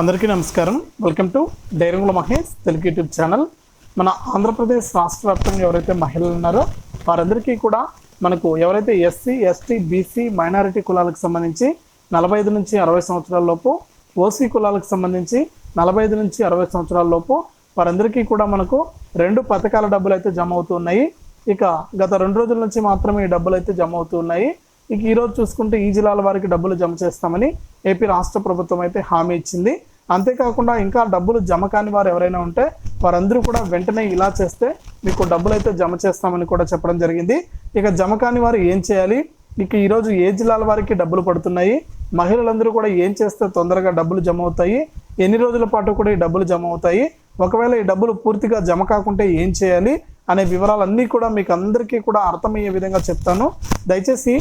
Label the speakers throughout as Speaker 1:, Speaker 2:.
Speaker 1: అందరికీ నమస్కారం. Welcome to Dairangula Mahesh Telugu YouTube channel. మన ఆంధ్రప్రదేశ్ రాష్ట్ర వ్యాప్తంగా ఎవరైతే మహిళలు ఉన్నారో వారందరికీ కూడా మనకు ఎవరైతే ఎస్సీ ఎస్టీ బీసీ మైనారిటీ కులాలకు సంబంధించి నలభై ఐదు నుంచి అరవై సంవత్సరాల లోపు ఓసీ కులాలకు సంబంధించి నలభై ఐదు నుంచి అరవై సంవత్సరాల లోపు వారందరికీ కూడా మనకు రెండు పథకాల డబ్బులు అయితే జమ అవుతున్నాయి ఇక గత రెండు రోజుల నుంచి మాత్రమే ఈ డబ్బులు అయితే జమ అవుతున్నాయి ఇక ఈరోజు చూసుకుంటే ఈ జిల్లాల వారికి డబ్బులు జమ చేస్తామని ఏపీ రాష్ట్ర ప్రభుత్వం అయితే హామీ ఇచ్చింది. అంతేకాకుండా ఇంకా డబ్బులు జమ కాని వారు ఎవరైనా ఉంటే వారందరూ కూడా వెంటనే ఇలా చేస్తే మీకు డబ్బులు అయితే జమ చేస్తామని కూడా చెప్పడం జరిగింది. ఇక జమ కాని వారు ఏం చేయాలి? ఇక ఈరోజు ఏ జిల్లాల వారికి డబ్బులు పడుతున్నాయి? మహిళలందరూ కూడా ఏం చేస్తే తొందరగా డబ్బులు జమ అవుతాయి? ఎన్ని రోజుల పాటు కూడా ఈ డబ్బులు జమ అవుతాయి? ఒకవేళ ఈ డబ్బులు పూర్తిగా జమ కాకుంటే ఏం చేయాలి? అనే వివరాలన్నీ కూడా మీకు అందరికీ కూడా అర్థమయ్యే విధంగా చెప్తాను. దయచేసి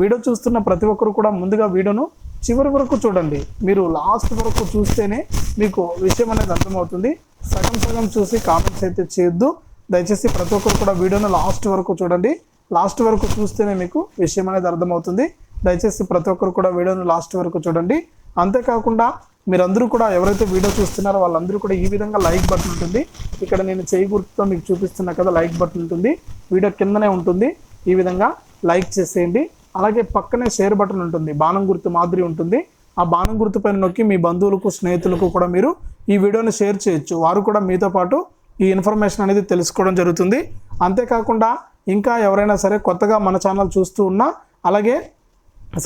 Speaker 1: వీడియో చూస్తున్న ప్రతి ఒక్కరు కూడా ముందుగా వీడియోను చివరి వరకు చూడండి. మీరు లాస్ట్ వరకు చూస్తేనే మీకు విషయం అనేది అర్థమవుతుంది. సగం సగం చూసి కామెంట్స్ అయితే చేయొద్దు. దయచేసి ప్రతి ఒక్కరు కూడా వీడియోను లాస్ట్ వరకు చూడండి. లాస్ట్ వరకు చూస్తేనే మీకు విషయం అనేది అర్థమవుతుంది. దయచేసి ప్రతి ఒక్కరు కూడా వీడియోను లాస్ట్ వరకు చూడండి. అంతేకాకుండా మీరందరూ కూడా ఎవరైతే వీడియో చూస్తున్నారో వాళ్ళందరూ కూడా ఈ విధంగా లైక్ బటన్ ఉంటుంది. ఇక్కడ నేను చేయి గుర్తుతో మీకు చూపిస్తున్నా కదా లైక్ బటన్ ఉంటుంది. వీడియో కిందనే ఉంటుంది. ఈ విధంగా లైక్ చేసేయండి. అలాగే పక్కనే షేర్ బటన్ ఉంటుంది బాణం గుర్తు మాదిరి ఉంటుంది. ఆ బాణం గుర్తు పైన నొక్కి మీ బంధువులకు స్నేహితులకు కూడా మీరు ఈ వీడియోని షేర్ చేయొచ్చు. వారు కూడా మీతో పాటు ఈ ఇన్ఫర్మేషన్ అనేది తెలుసుకోవడం జరుగుతుంది. అంతేకాకుండా ఇంకా ఎవరైనా సరే కొత్తగా మన ఛానల్ చూస్తూ ఉన్నా అలాగే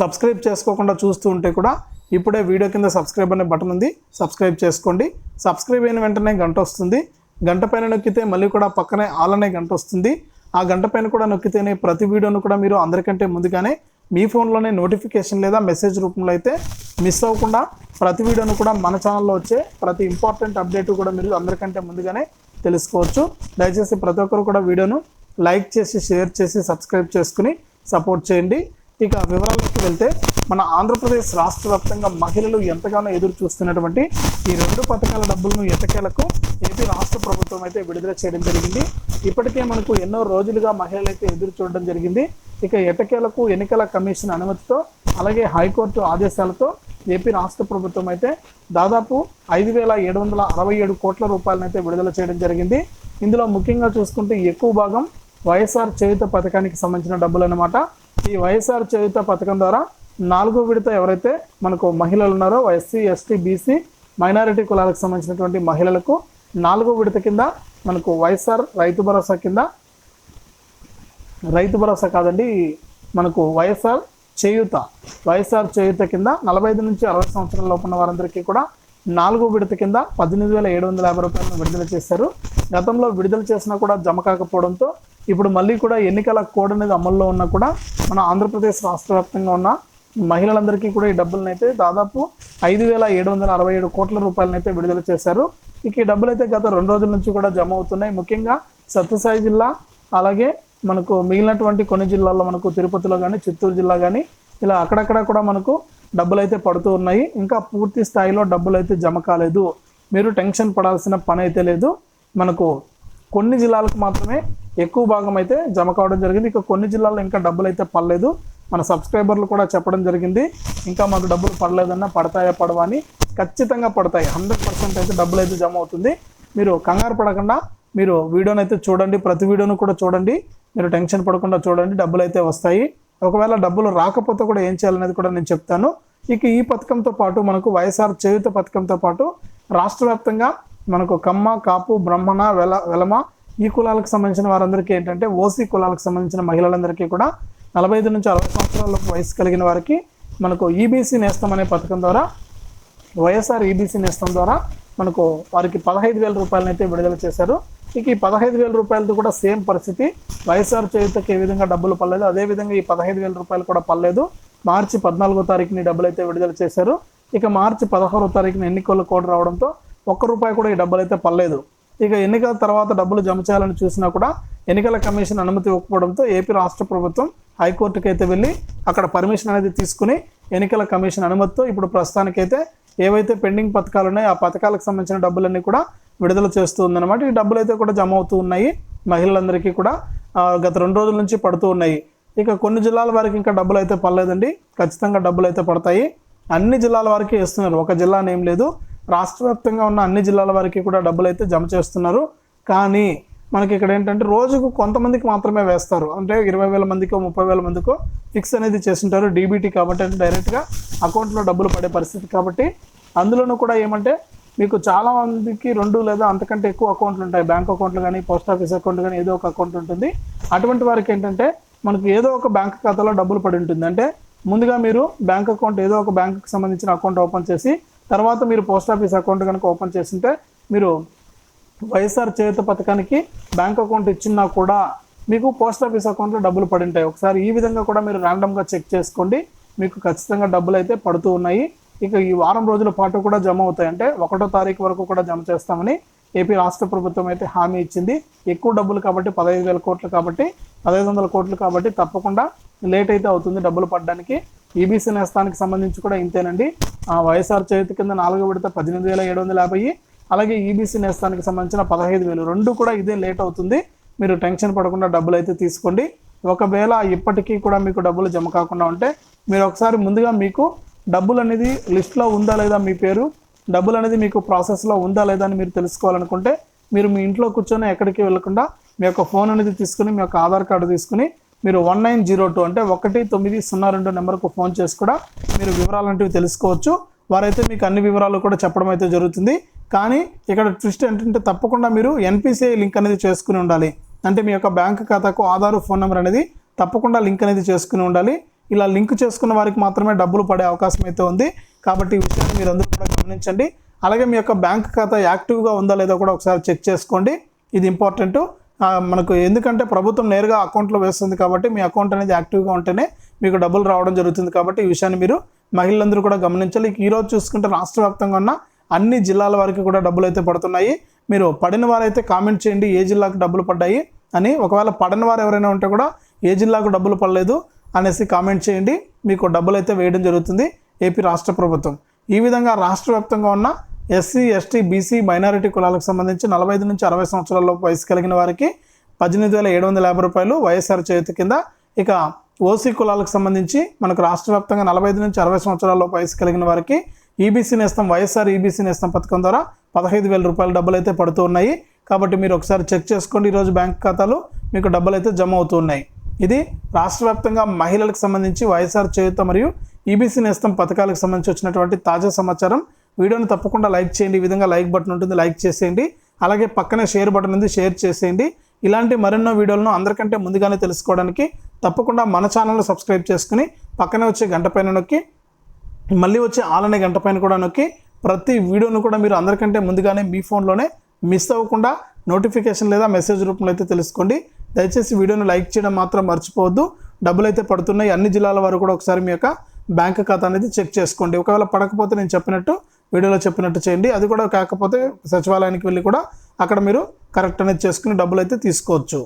Speaker 1: సబ్స్క్రైబ్ చేసుకోకుండా చూస్తూ ఉంటే కూడా ఇప్పుడే వీడియో కింద సబ్స్క్రైబ్ అనే బటన్ ఉంది. సబ్స్క్రైబ్ చేసుకోండి. సబ్స్క్రైబ్ అయిన వెంటనే గంట వస్తుంది. గంట పైన నొక్కితే మళ్ళీ కూడా పక్కనే ఆల్ అనే గంట వస్తుంది. ఆ గంట పైన కూడా నొక్కితేనే ప్రతి వీడియోను కూడా మీరు అందరికంటే ముందుగానే మీ ఫోన్లోనే నోటిఫికేషన్ లేదా మెసేజ్ రూపంలో అయితే మిస్ అవ్వకుండా ప్రతి వీడియోను కూడా మన ఛానల్లో వచ్చే ప్రతి ఇంపార్టెంట్ అప్డేట్ కూడా మీరు అందరికంటే ముందుగానే తెలుసుకోవచ్చు. దయచేసి ప్రతి ఒక్కరు కూడా వీడియోను లైక్ చేసి షేర్ చేసి సబ్స్క్రైబ్ చేసుకుని సపోర్ట్ చేయండి. ఇక వివరాల్లోకి వెళ్తే మన ఆంధ్రప్రదేశ్ రాష్ట్ర వ్యాప్తంగా మహిళలు ఎంతగానో ఎదురు చూస్తున్నటువంటి ఈ రెండు పథకాల డబ్బులను ఎటకేలకు ఏపీ రాష్ట్ర ప్రభుత్వం అయితే విడుదల చేయడం జరిగింది. ఇప్పటికే మనకు ఎన్నో రోజులుగా మహిళలు అయితే ఎదురు చూడడం జరిగింది. ఇక ఎటకేలకు ఎన్నికల కమిషన్ అనుమతితో అలాగే హైకోర్టు ఆదేశాలతో ఏపీ రాష్ట్ర ప్రభుత్వం అయితే దాదాపు ఐదు వేల ఏడు వందల అరవై ఏడు కోట్ల రూపాయలనైతే విడుదల చేయడం జరిగింది. ఇందులో ముఖ్యంగా చూసుకుంటే ఎక్కువ భాగం వైఎస్ఆర్ చేయుత పథకానికి సంబంధించిన డబ్బులు అనమాట ఈ వైఎస్ఆర్ చేయుత పథకం ద్వారా నాలుగో విడత ఎవరైతే మనకు మహిళలు ఉన్నారో ఎస్సీ ఎస్టీ బీసీ మైనారిటీ కులాలకు సంబంధించినటువంటి మహిళలకు నాలుగో విడత కింద మనకు వైఎస్ఆర్ రైతు భరోసా కింద రైతు భరోసా కాదండి మనకు వైఎస్ఆర్ చేయూత వైఎస్ఆర్ చేయూత కింద నలభై ఐదు నుంచి అరవై సంవత్సరాల లోపు ఉన్న వారందరికీ కూడా నాలుగో విడత కింద పద్దెనిమిది వేల ఏడు వందల యాభై రూపాయలను విడుదల చేశారు. గతంలో విడుదల చేసినా కూడా జమ కాకపోవడంతో ఇప్పుడు మళ్ళీ కూడా ఎన్నికల కోడ్ అనేది అమల్లో ఉన్నా కూడా మన ఆంధ్రప్రదేశ్ రాష్ట్ర వ్యాప్తంగా ఉన్న మహిళలందరికీ కూడా ఈ డబ్బులను అయితే దాదాపు ఐదు వేల ఏడు వందల అరవై ఏడు కోట్ల రూపాయలనైతే విడుదల చేశారు. ఇక ఈ డబ్బులు అయితే గత రెండు రోజుల నుంచి కూడా జమ అవుతున్నాయి. ముఖ్యంగా సత్యసాయి జిల్లా అలాగే మనకు మిగిలినటువంటి కొన్ని జిల్లాల్లో మనకు తిరుపతిలో కానీ చిత్తూరు జిల్లా కానీ ఇలా అక్కడక్కడ కూడా మనకు డబ్బులు అయితే పడుతూ ఉన్నాయి. ఇంకా పూర్తి స్థాయిలో డబ్బులు అయితే జమ కాలేదు. మీరు టెన్షన్ పడాల్సిన పని అయితే లేదు. మనకు కొన్ని జిల్లాలకు మాత్రమే ఎక్కువ భాగం అయితే జమ కావడం జరిగింది. ఇక కొన్ని జిల్లాల్లో ఇంకా డబ్బులు అయితే పడలేదు. మన సబ్స్క్రైబర్లు కూడా చెప్పడం జరిగింది. ఇంకా మాకు డబ్బులు పడలేదన్నా పడతాయా పడవా అని ఖచ్చితంగా పడతాయి. హండ్రెడ్ పర్సెంట్ అయితే డబ్బులు అయితే జమ అవుతుంది. మీరు కంగారు పడకుండా మీరు వీడియోని అయితే చూడండి. ప్రతి వీడియోను కూడా చూడండి. మీరు టెన్షన్ పడకుండా చూడండి. డబ్బులు అయితే వస్తాయి. ఒకవేళ డబ్బులు రాకపోతే కూడా ఏం చేయాలనేది కూడా నేను చెప్తాను. ఇక ఈ పథకంతో పాటు మనకు వైఎస్ఆర్ చేయుత పథకంతో పాటు రాష్ట్ర వ్యాప్తంగా మనకు కమ్మ కాపు బ్రహ్మణ వెల వెలమ ఈ కులాలకు సంబంధించిన వారందరికీ ఏంటంటే ఓసీ కులాలకు సంబంధించిన మహిళలందరికీ కూడా నలభై ఐదు నుంచి అరవై సంవత్సరాల వయసు కలిగిన వారికి మనకు ఈబీసీ నేస్తం అనే పథకం ద్వారా వైఎస్ఆర్ ఈబీసీ నేస్తం ద్వారా మనకు వారికి పదహైదు వేల రూపాయలను అయితే విడుదల చేశారు. ఇక ఈ పదహైదు వేల రూపాయలతో కూడా సేమ్ పరిస్థితి. వైఎస్ఆర్ చేయుతకి ఏ విధంగా డబ్బులు పడలేదు అదేవిధంగా ఈ పదహైదు వేల రూపాయలు కూడా పడలేదు. మార్చి పద్నాలుగో తారీఖుని డబ్బులు అయితే విడుదల చేశారు. ఇక మార్చి పదహారో తారీఖున ఎన్నికల కోడ్ రావడంతో ఒక్క రూపాయి కూడా ఈ డబ్బులు అయితే పడలేదు. ఇక ఎన్నికల తర్వాత డబ్బులు జమ చేయాలని చూసినా కూడా ఎన్నికల కమిషన్ అనుమతి ఇవ్వకపోవడంతో ఏపీ రాష్ట్ర ప్రభుత్వం హైకోర్టుకి అయితే వెళ్ళి అక్కడ పర్మిషన్ అనేది తీసుకుని ఎన్నికల కమిషన్ అనుమతితో ఇప్పుడు ప్రస్తుతానికైతే ఏవైతే పెండింగ్ పథకాలు ఉన్నాయో ఆ పథకాలకు సంబంధించిన డబ్బులన్నీ కూడా విడుదల చేస్తూ ఉందన్నమాట ఈ డబ్బులు అయితే కూడా జమ అవుతూ ఉన్నాయి. మహిళలందరికీ కూడా గత రెండు రోజుల నుంచి పడుతూ ఉన్నాయి. ఇక కొన్ని జిల్లాల వారికి ఇంకా డబ్బులు అయితే పడలేదండి. ఖచ్చితంగా డబ్బులు అయితే పడతాయి. అన్ని జిల్లాల వారికి వేస్తున్నారు. ఒక జిల్లా ఏం లేదు. రాష్ట్ర వ్యాప్తంగా ఉన్న అన్ని జిల్లాల వారికి కూడా డబ్బులు అయితే జమ చేస్తున్నారు. కానీ మనకి ఇక్కడ ఏంటంటే రోజుకు కొంతమందికి మాత్రమే వేస్తారు. అంటే ఇరవై వేల మందికో ముప్పై వేల మందికో ఫిక్స్ అనేది చేస్తుంటారు డీబీటీ కాబట్టి అంటే డైరెక్ట్గా అకౌంట్లో డబ్బులు పడే పరిస్థితి కాబట్టి అందులోనూ కూడా ఏమంటే మీకు చాలా మందికి రెండు లేదా అంతకంటే ఎక్కువ అకౌంట్లు ఉంటాయి. బ్యాంక్ అకౌంట్లు కానీ పోస్ట్ ఆఫీస్ అకౌంట్ కానీ ఏదో ఒక అకౌంట్ ఉంటుంది. అటువంటి వారికి ఏంటంటే మనకు ఏదో ఒక బ్యాంక్ ఖాతాలో డబ్బులు పడి ఉంటుంది. అంటే ముందుగా మీరు బ్యాంక్ అకౌంట్ ఏదో ఒక బ్యాంకుకి సంబంధించిన అకౌంట్ ఓపెన్ చేసి తర్వాత మీరు పోస్ట్ ఆఫీస్ అకౌంట్ కనుక ఓపెన్ చేసింటే మీరు వైఎస్ఆర్ చేత పథకానికి బ్యాంక్ అకౌంట్ ఇచ్చినా కూడా మీకు పోస్ట్ ఆఫీస్ అకౌంట్లో డబ్బులు పడి ఉంటాయి ఒకసారి ఈ విధంగా కూడా మీరు ర్యాండమ్గా చెక్ చేసుకోండి. మీకు ఖచ్చితంగా డబ్బులు అయితే పడుతూ ఉన్నాయి. ఇక ఈ వారం రోజుల పాటు కూడా జమ అవుతాయి. అంటే ఒకటో తారీఖు వరకు కూడా జమ చేస్తామని ఏపీ రాష్ట్ర ప్రభుత్వం అయితే హామీ ఇచ్చింది. ఎక్కువ డబ్బులు కాబట్టి పదహైదు వేల కోట్లు కాబట్టి పదహైదు వందల కోట్లు కాబట్టి తప్పకుండా లేట్ అయితే అవుతుంది డబ్బులు పడడానికి. ఈబీసీ నేస్తానికి సంబంధించి కూడా ఇంతేనండి. ఆ వైఎస్ఆర్ చేతి కింద నాలుగో విడత పద్దెనిమిది వేల ఏడు వందల యాభై అలాగే ఈబీసీ నేస్తానికి సంబంధించిన పదహైదు వేలు రెండు కూడా ఇదే లేట్ అవుతుంది. మీరు టెన్షన్ పడకుండా డబ్బులు అయితే తీసుకోండి. ఒకవేళ ఇప్పటికీ కూడా మీకు డబ్బులు జమ కాకుండా ఉంటే మీరు ఒకసారి ముందుగా మీకు డబ్బులు అనేది లిస్ట్లో ఉందా లేదా మీ పేరు డబ్బులు అనేది మీకు ప్రాసెస్లో ఉందా లేదా అని మీరు తెలుసుకోవాలనుకుంటే మీరు మీ ఇంట్లో కూర్చొని ఎక్కడికి వెళ్ళకుండా మీ యొక్క ఫోన్ అనేది తీసుకుని మీ యొక్క ఆధార్ కార్డు తీసుకుని మీరు వన్ నైన్ జీరో టూ అంటే ఒకటి తొమ్మిది సున్నా రెండు నెంబర్కు ఫోన్ చేసి కూడా మీరు వివరాలు తెలుసుకోవచ్చు. వారైతే మీకు అన్ని వివరాలు కూడా చెప్పడం అయితే జరుగుతుంది. కానీ ఇక్కడ ట్విస్ట్ ఏంటంటే తప్పకుండా మీరు ఎన్పిసిఐ లింక్ అనేది చేసుకుని ఉండాలి. అంటే మీ యొక్క బ్యాంక్ ఖాతాకు ఆధార్ ఫోన్ నెంబర్ అనేది తప్పకుండా లింక్ అనేది చేసుకుని ఉండాలి. ఇలా లింక్ చేసుకున్న వారికి మాత్రమే డబ్బులు పడే అవకాశం అయితే ఉంది. కాబట్టి ఈ విషయాన్ని మీరు అందరూ కూడా గమనించండి. అలాగే మీ యొక్క బ్యాంక్ ఖాతా యాక్టివ్గా ఉందా లేదో కూడా ఒకసారి చెక్ చేసుకోండి. ఇది ఇంపార్టెంట్. మనకు ఎందుకంటే ప్రభుత్వం నేరుగా అకౌంట్లో వేస్తుంది కాబట్టి మీ అకౌంట్ అనేది యాక్టివ్గా ఉంటేనే మీకు డబ్బులు రావడం జరుగుతుంది కాబట్టి ఈ విషయాన్ని మీరు మహిళలందరూ కూడా గమనించాలి. ఈరోజు చూసుకుంటే రాష్ట్ర వ్యాప్తంగా ఉన్న అన్ని జిల్లాల వారికి కూడా డబ్బులు అయితే పడుతున్నాయి. మీరు పడిన వారైతే కామెంట్ చేయండి ఏ జిల్లాకు డబ్బులు పడ్డాయి అని. ఒకవేళ పడిన వారు ఎవరైనా ఉంటే కూడా ఏ జిల్లాకు డబ్బులు పడలేదు అనేసి కామెంట్ చేయండి. మీకు డబ్బులు అయితే వేయడం జరుగుతుంది. ఏపీ రాష్ట్ర ప్రభుత్వం. ఈ విధంగా రాష్ట్ర వ్యాప్తంగా ఉన్న ఎస్సీ ఎస్టీ బీసీ మైనారిటీ కులాలకు సంబంధించి నలభై ఐదు నుంచి అరవై సంవత్సరాల వయసు కలిగిన వారికి పద్దెనిమిది వేల ఏడు వందల యాభై రూపాయలు వైఎస్ఆర్ చేతి కింద. ఇక ఓసీ కులాలకు సంబంధించి మనకు రాష్ట్ర వ్యాప్తంగా నలభై ఐదు నుంచి అరవై సంవత్సరాల వయసు కలిగిన వారికి ఈబీసీ నేస్తం వైఎస్ఆర్ ఈబీసీ నేస్తం పథకం ద్వారా పదహైదు వేల రూపాయల డబ్బులు అయితే పడుతూ ఉన్నాయి. కాబట్టి మీరు ఒకసారి చెక్ చేసుకోండి. ఈరోజు బ్యాంక్ ఖాతాలు మీకు డబ్బులు అయితే జమ అవుతూ ఉన్నాయి. ఇది రాష్ట్ర వ్యాప్తంగా మహిళలకు సంబంధించి వైఎస్ఆర్ చేయుత మరియు ఈబీసీ నేస్తం పథకాలకు సంబంధించి వచ్చినటువంటి తాజా సమాచారం. వీడియోని తప్పకుండా లైక్ చేయండి. ఈ విధంగా లైక్ బటన్ ఉంటుంది లైక్ చేసేయండి. అలాగే పక్కనే షేర్ బటన్ ఉంది షేర్ చేసేయండి. ఇలాంటి మరెన్నో వీడియోలను అందరికంటే ముందుగానే తెలుసుకోవడానికి తప్పకుండా మన ఛానల్ను సబ్స్క్రైబ్ చేసుకుని పక్కనే వచ్చే గంట పైన నొక్కి మళ్ళీ వచ్చే ఆలనే గంట పైన కూడా నొక్కి ప్రతి వీడియోను కూడా మీరు అందరికంటే ముందుగానే మీ ఫోన్లోనే మిస్ అవ్వకుండా నోటిఫికేషన్ లేదా మెసేజ్ రూపంలో అయితే తెలుసుకోండి. దయచేసి వీడియోను లైక్ చేయడం మాత్రం మర్చిపోవద్దు. డబ్బులు అయితే పడుతున్నాయి. అన్ని జిల్లాల వారు కూడా ఒకసారి మీ యొక్క బ్యాంక్ ఖాతా అనేది చెక్ చేసుకోండి. ఒకవేళ పడకపోతే నేను చెప్పినట్టు వీడియోలో చెప్పినట్టు చేయండి. అది కూడా కాకపోతే సచివాలయానికి వెళ్ళి కూడా అక్కడ మీరు కరెక్ట్ అనేది చేసుకుని డబ్బులు అయితే తీసుకోవచ్చు.